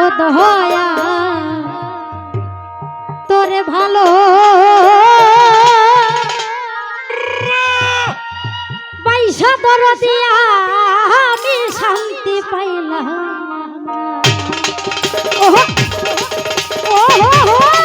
ও দহয়া তোরে ভালো পয়সা দর দিয়া আমি শান্তি পাইলাম। ওহ ওহ।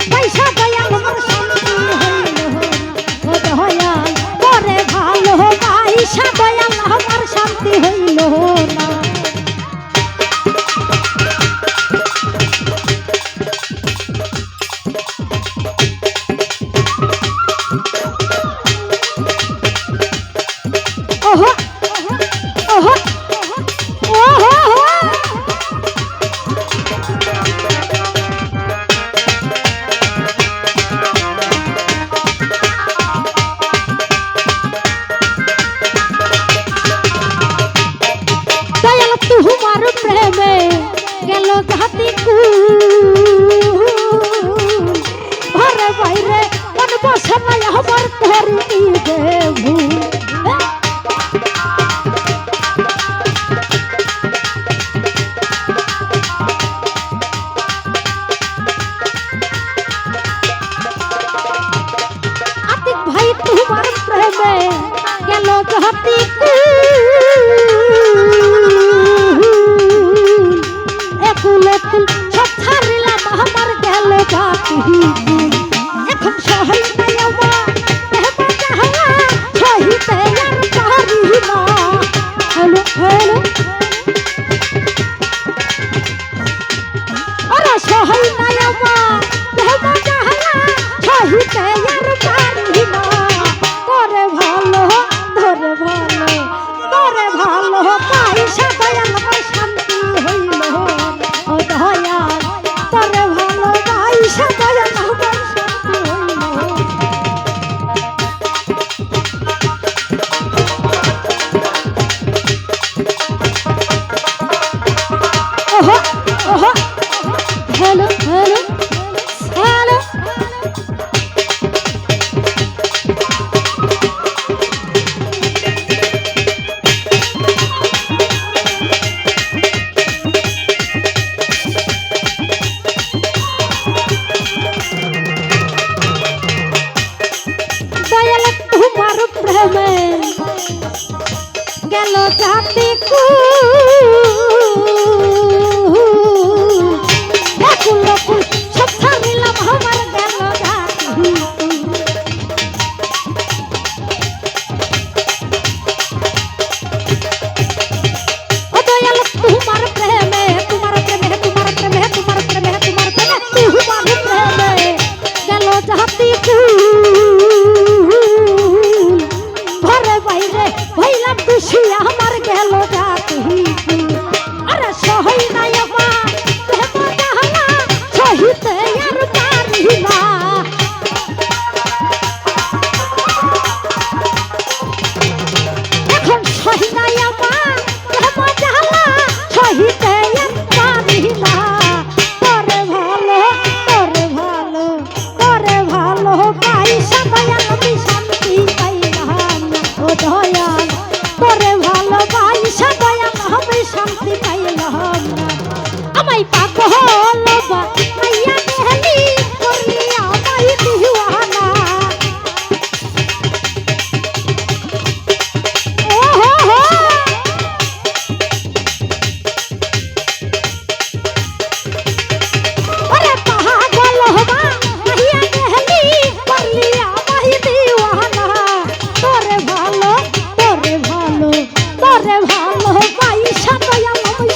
পয়সা গেল ঘাটি কু ঘরে বাইরে মন বসে নাই আমার ধরি দেবু। জাতি কু ভালো পাই সাথে আমার